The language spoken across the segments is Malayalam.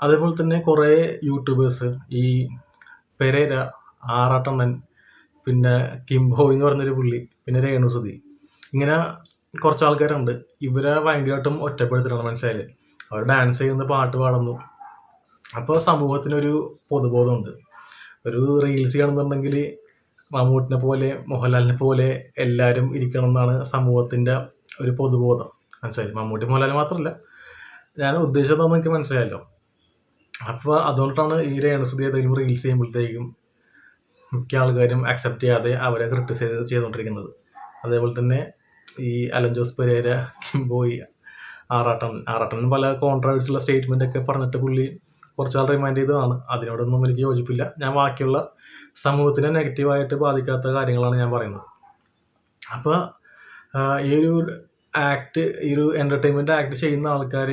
അതേപോലെ തന്നെ കുറേ യൂട്യൂബേഴ്സ് ഈ പെരേര ആറാട്ടണ്ണൻ പിന്നെ കിംബോയ് എന്ന് പറഞ്ഞൊരു പുള്ളി പിന്നെ രേണുസുതി ഇങ്ങനെ കുറച്ച് ആൾക്കാരുണ്ട്. ഇവരെ ഭയങ്കരമായിട്ടും ഒറ്റപ്പെടുത്തിട്ടാണ് മനസ്സിലായത് അവർ ഡാൻസ് ചെയ്യുന്ന പാട്ട് പാടുന്നു. അപ്പോൾ സമൂഹത്തിനൊരു പൊതുബോധമുണ്ട്. ഒരു റീൽസ് ചെയ്യണമെന്നുണ്ടെങ്കിൽ മമ്മൂട്ടിനെ പോലെ മോഹൻലാലിനെ പോലെ എല്ലാവരും ഇരിക്കണം എന്നാണ് സമൂഹത്തിന്റെ ഒരു പൊതുബോധം. മനസ്സിലായി മമ്മൂട്ടി മോഹൻലാൽ മാത്രമല്ല. ഞാൻ ഉദ്ദേശിച്ചതെന്ന് എനിക്ക് മനസ്സിലായല്ലോ. അപ്പോൾ അതുകൊണ്ടാണ് ഈ രേണസുദിയെ ഏതെങ്കിലും റീൽസ് ചെയ്യുമ്പോഴത്തേക്കും മിക്ക ആൾക്കാരും അക്സെപ്റ്റ് ചെയ്യാതെ അവരെ ക്രിട്ടിസൈസ് ചെയ്തുകൊണ്ടിരിക്കുന്നത്. അതേപോലെ തന്നെ ഈ അലൻ ജോസ് പെരേര കിംബോയി ആറാട്ടൻ ആറാട്ടൻ പല കോൺട്രവേഴ്സിയുള്ള സ്റ്റേറ്റ്മെന്റ് ഒക്കെ പറഞ്ഞിട്ട് പുള്ളി കുറച്ചാൾ റിമൈൻഡ് ചെയ്തതാണ്. അതിനോടൊന്നും എനിക്ക് യോജിപ്പില്ല. ഞാൻ ബാക്കിയുള്ള സമൂഹത്തിനെ നെഗറ്റീവായിട്ട് ബാധിക്കാത്ത കാര്യങ്ങളാണ് ഞാൻ പറയുന്നത്. അപ്പോൾ ഈ ഒരു ആക്ട് ഈ ഒരു എന്റർടൈൻമെന്റ് ആക്ട് ചെയ്യുന്ന ആൾക്കാർ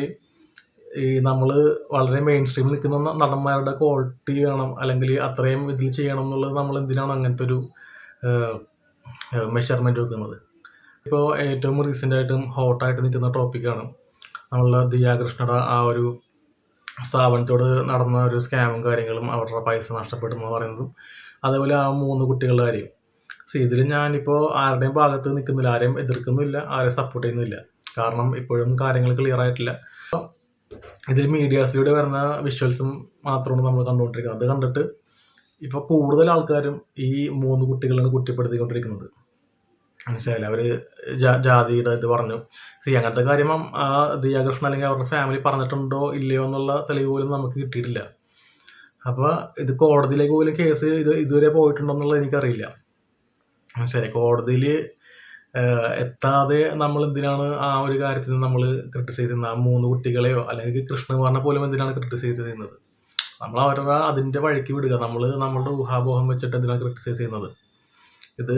ഈ നമ്മൾ വളരെ മെയിൻ സ്ട്രീമിൽ നിൽക്കുന്ന നടന്മാരുടെ ക്വാളിറ്റി വേണം അല്ലെങ്കിൽ അത്രയും ഇതിൽ ചെയ്യണം എന്നുള്ളത് നമ്മൾ എന്തിനാണ് അങ്ങനത്തെ ഒരു മെഷർമെന്റ് വെക്കുന്നത്? ഇപ്പോൾ ഏറ്റവും റീസെന്റായിട്ടും ഹോട്ടായിട്ട് നിൽക്കുന്ന ടോപ്പിക്കാണ് നമ്മളുടെ ദിയാകൃഷ്ണയുടെ ആ ഒരു സ്ഥാപനത്തോട് നടന്ന ഒരു സ്കാമും കാര്യങ്ങളും അവരുടെ പൈസ നഷ്ടപ്പെടുന്നു പറയുന്നതും അതേപോലെ ആ മൂന്ന് കുട്ടികളുടെ കാര്യം. സോ ഇതിൽ ഞാനിപ്പോൾ ആരുടെയും ഭാഗത്ത് നിൽക്കുന്നില്ല ആരെയും എതിർക്കുന്നില്ല ആരെയും സപ്പോർട്ട് ചെയ്യുന്നില്ല. കാരണം ഇപ്പോഴും കാര്യങ്ങൾ ക്ലിയർ ആയിട്ടില്ല. ഇതിൽ മീഡിയാസിലൂടെ വരുന്ന വിഷ്വൽസും മാത്രമാണ് നമ്മൾ കണ്ടുകൊണ്ടിരിക്കുന്നത്. അത് കണ്ടിട്ട് ഇപ്പോൾ കൂടുതൽ ആൾക്കാരും ഈ മൂന്ന് കുട്ടികളാണ് കുറ്റപ്പെടുത്തിക്കൊണ്ടിരിക്കുന്നത്. മനസ്സിലായില്ല? അവർ ജാതിയുടെ ഇത് പറഞ്ഞു. സി അങ്ങനത്തെ കാര്യം ആ ദിയാകൃഷ്ണൻ അല്ലെങ്കിൽ അവരുടെ ഫാമിലി പറഞ്ഞിട്ടുണ്ടോ ഇല്ലയോ എന്നുള്ള തെളിവ് പോലും നമുക്ക് കിട്ടിയിട്ടില്ല. അപ്പോൾ ഇത് കോടതിയിലേക്ക് പോലും കേസ് ഇത് ഇതുവരെ പോയിട്ടുണ്ടോ എന്നുള്ളത് എനിക്കറിയില്ല. മനസ്സിലായി കോടതിയിൽ എത്താതെ നമ്മൾ എന്തിനാണ് ആ ഒരു കാര്യത്തിന് നമ്മൾ ക്രിട്ടിസൈസ് ചെയ്യുന്നത്? ആ മൂന്ന് കുട്ടികളെയോ അല്ലെങ്കിൽ കൃഷ്ണകുമാറിനെ പോലും എന്തിനാണ് ക്രിട്ടിസൈസ് ചെയ്യുന്നത്? നമ്മൾ അവരുടെ അതിന്റെ വഴിക്ക് വിടുക. നമ്മൾ നമ്മളുടെ ഊഹാപോഹം വെച്ചിട്ട് എന്തിനാണ് ക്രിട്ടിസൈസ് ചെയ്യുന്നത്? ഇത്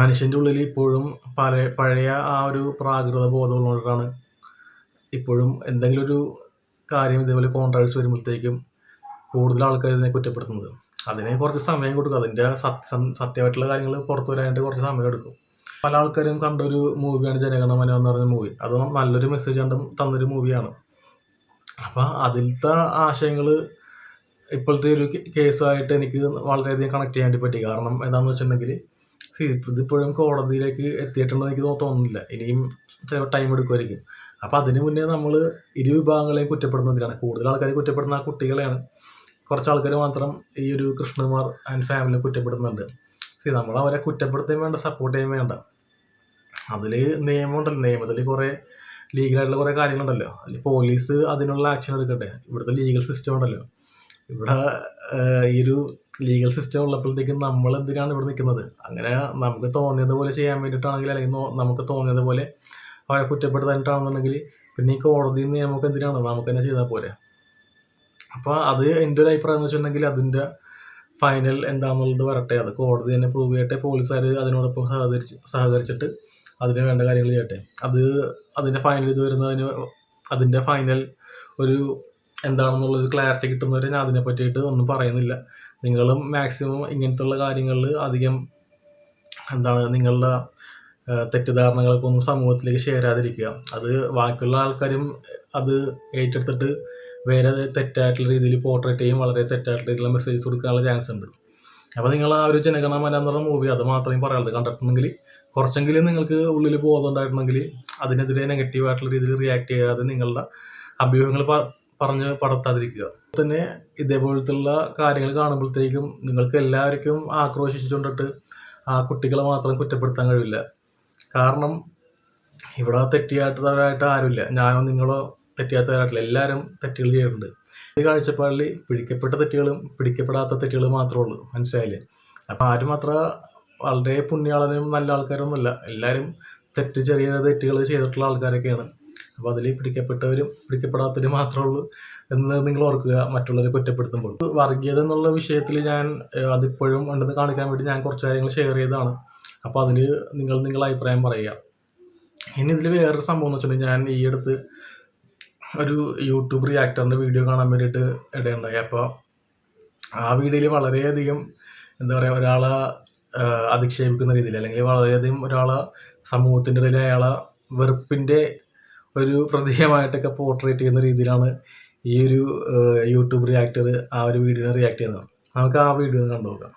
മനുഷ്യന്റെ ഉള്ളിൽ ഇപ്പോഴും പഴയ പഴയ ആ ഒരു പ്രാകൃത ബോധമുള്ളതുകൊണ്ടാണ് ഇപ്പോഴും എന്തെങ്കിലും ഒരു കാര്യം ഇതേപോലെ കോൺട്രാക്ട്സ് വരുമ്പോഴത്തേക്കും കൂടുതൽ ആൾക്കാർ ഇതിനെ കുറ്റപ്പെടുത്തുന്നത്. അതിനെ കുറച്ച് സമയം കൊടുക്കും. അതിന്റെ സത്യ സത്യമായിട്ടുള്ള കാര്യങ്ങൾ പുറത്തു വരാനായിട്ട് കുറച്ച് സമയം എടുക്കും. പല ആൾക്കാരും കണ്ടൊരു മൂവിയാണ് ജനഗണമന എന്ന് പറഞ്ഞ മൂവി അത് നല്ലൊരു മെസ്സേജ് കണ്ടും തന്നൊരു മൂവിയാണ് അപ്പോൾ അതിലത്തെ ആശയങ്ങൾ ഇപ്പോഴത്തെ ഒരു കേസുമായിട്ട് എനിക്ക് വളരെയധികം കണക്ട് ചെയ്യാൻ വേണ്ടി പറ്റി. കാരണം എന്താണെന്ന് വെച്ചിട്ടുണ്ടെങ്കിൽ സി ഇതിപ്പോഴും കോടതിയിലേക്ക് എത്തിയിട്ടുണ്ടെന്ന് എനിക്ക് തോന്നുന്നില്ല. ഇനിയും ചിലപ്പോൾ ടൈം എടുക്കുമായിരിക്കും. അപ്പോൾ അതിന് മുന്നേ നമ്മൾ ഇരു വിഭാഗങ്ങളെയും കുറ്റപ്പെടുന്നതിലാണ് കൂടുതൽ ആൾക്കാർ കുറ്റപ്പെടുന്ന കുട്ടികളെയാണ്. കുറച്ച് ആൾക്കാർ മാത്രം ഈ ഒരു കൃഷ്ണകുമാർ ആൻഡ് ഫാമിലി കുറ്റപ്പെടുന്നുണ്ട് സി നമ്മൾ അവരെ കുറ്റപ്പെടുത്തുകയും വേണ്ട സപ്പോർട്ട് ചെയ്യുകയും വേണ്ട. അതിൽ നിയമമുണ്ടല്ലോ. നിയമത്തിൽ കുറേ ലീഗലായിട്ടുള്ള കുറേ കാര്യങ്ങളുണ്ടല്ലോ. അതിൽ പോലീസ് അതിനുള്ള ആക്ഷൻ എടുക്കട്ടെ. ഇവിടുത്തെ ലീഗൽ സിസ്റ്റം ഉണ്ടല്ലോ. ഇവിടെ ഈ ഒരു ലീഗൽ സിസ്റ്റം ഉള്ളപ്പോഴത്തേക്കും നമ്മൾ എന്തിനാണ് ഇവിടെ നിൽക്കുന്നത് അങ്ങനെ നമുക്ക് തോന്നിയതുപോലെ ചെയ്യാൻ വേണ്ടിയിട്ടാണെങ്കിൽ അല്ലെങ്കിൽ നമുക്ക് തോന്നിയത് പോലെ അവരെ കുറ്റപ്പെടുത്താനായിട്ടാണെന്നുണ്ടെങ്കിൽ പിന്നെ ഈ കോടതി നിയമമൊക്കെ എന്തിനാണ്? നമുക്ക് തന്നെ ചെയ്താൽ പോരെ. അപ്പോൾ അത് എന്റെ ഒരു അഭിപ്രായം എന്ന് വെച്ചിട്ടുണ്ടെങ്കിൽ അതിന്റെ ഫൈനൽ എന്താണെന്നുള്ളത് വരട്ടെ. അത് കോടതി തന്നെ പ്രൂവ് ചെയ്യട്ടെ. പോലീസുകാർ അതിനോടൊപ്പം സഹകരിച്ച് സഹകരിച്ചിട്ട് അതിന് വേണ്ട കാര്യങ്ങൾ ചെയ്യട്ടെ. അത് അതിന്റെ ഫൈനൽ ഇത് വരുന്നതിന് അതിന്റെ ഫൈനൽ ഒരു എന്താണെന്നുള്ള ഒരു ക്ലാരിറ്റി കിട്ടുന്നവരെ ഞാൻ അതിനെ പറ്റിയിട്ട് ഒന്നും പറയുന്നില്ല. നിങ്ങളും മാക്സിമം ഇങ്ങനത്തുള്ള കാര്യങ്ങളിൽ അധികം എന്താണ് നിങ്ങളുടെ തെറ്റിദ്ധാരണകളൊക്കെ ഒന്നും സമൂഹത്തിലേക്ക് ഷെയർ ചെയ്യാതിരിക്കുക. അത് ബാക്കിയുള്ള ആൾക്കാരും അത് ഏറ്റെടുത്തിട്ട് വേറെ തെറ്റായിട്ടുള്ള രീതിയിൽ പോർട്രേറ്റ് ചെയ്യും വളരെ തെറ്റായിട്ടുള്ള രീതിയിലുള്ള മെസ്സേജ് കൊടുക്കാനുള്ള ചാൻസ് ഉണ്ട്. അപ്പോൾ നിങ്ങൾ ആ ഒരു ജനഗണമന എന്ന് മൂവി അത് മാത്രമേ പറയാനുള്ളത് കണ്ടിട്ടുണ്ടെങ്കിൽ കുറച്ചെങ്കിലും നിങ്ങൾക്ക് ഉള്ളിൽ ബോധം ഉണ്ടായിട്ടുണ്ടെങ്കിൽ അതിനെതിരെ നെഗറ്റീവായിട്ടുള്ള രീതിയിൽ റിയാക്ട് ചെയ്യാതെ നിങ്ങളുടെ അഭ്യൂഹങ്ങൾ പറഞ്ഞ് പടർത്താതിരിക്കുക. തന്നെ ഇതേപോലത്തുള്ള കാര്യങ്ങൾ കാണുമ്പോഴത്തേക്കും നിങ്ങൾക്ക് എല്ലാവർക്കും ആക്രോശിച്ചുകൊണ്ടിട്ട് ആ കുട്ടികളെ മാത്രം കുറ്റപ്പെടുത്താൻ കഴിയില്ല. കാരണം ഇവിടെ തെറ്റിയാട്ടതായിട്ട് ആരുമില്ല. ഞാനോ നിങ്ങളോ തെറ്റിയാത്തവരായിട്ടില്ല എല്ലാവരും തെറ്റുകൾ ചെയ്യാറുണ്ട് ഈ കാഴ്ചപ്പാടിൽ പിടിക്കപ്പെട്ട തെറ്റുകളും പിടിക്കപ്പെടാത്ത തെറ്റുകളും മാത്രമേ ഉള്ളൂ. മനസ്സിലായില്ലേ? അപ്പം ആരും അത്ര വളരെ പുണ്യാളനും നല്ല ആൾക്കാരൊന്നുമല്ല. എല്ലാവരും തെറ്റ് ചെറിയ തെറ്റുകൾ ചെയ്തിട്ടുള്ള ആൾക്കാരൊക്കെയാണ്. അപ്പോൾ അതിൽ പിടിക്കപ്പെട്ടവരും പിടിക്കപ്പെടാത്തവരും മാത്രമേ ഉള്ളൂ എന്ന് നിങ്ങൾ ഓർക്കുക. മറ്റുള്ളവരെ കുറ്റപ്പെടുത്തുമ്പോൾ. വർഗീയത എന്നുള്ള വിഷയത്തിൽ ഞാൻ അതിപ്പോഴും ഉണ്ടെന്ന് കാണിക്കാൻ വേണ്ടി ഞാൻ കുറച്ച് കാര്യങ്ങൾ ഷെയർ ചെയ്തതാണ്. അപ്പോൾ അതിൽ നിങ്ങൾ നിങ്ങളുടെ അഭിപ്രായം പറയുക. ഇനി ഇതിൽ വേറൊരു സംഭവം എന്ന് വെച്ചിട്ടുണ്ടെങ്കിൽ ഞാൻ ഈ അടുത്ത് ഒരു യൂട്യൂബ് റിയാക്ടറിന്റെ വീഡിയോ കാണാൻ വേണ്ടിയിട്ട് ഇടയുണ്ടായി. അപ്പോൾ ആ വീഡിയോയിൽ വളരെയധികം എന്താ പറയുക ഒരാളെ അധിക്ഷേപിക്കുന്ന രീതിയിൽ അല്ലെങ്കിൽ വളരെയധികം ഒരാളെ സമൂഹത്തിന്റെ ഇടയിൽ അയാളെ വെറുപ്പിന്റെ ഒരു പ്രതീകമായിട്ടൊക്കെ പോർട്രേറ്റ് ചെയ്യുന്ന രീതിയിലാണ് ഈ ഒരു യൂട്യൂബ് റിയാക്ടർ ആ ഒരു വീഡിയോനെ റിയാക്ട് ചെയ്യുന്നത്. നമുക്ക് ആ വീഡിയോ കണ്ടു നോക്കാം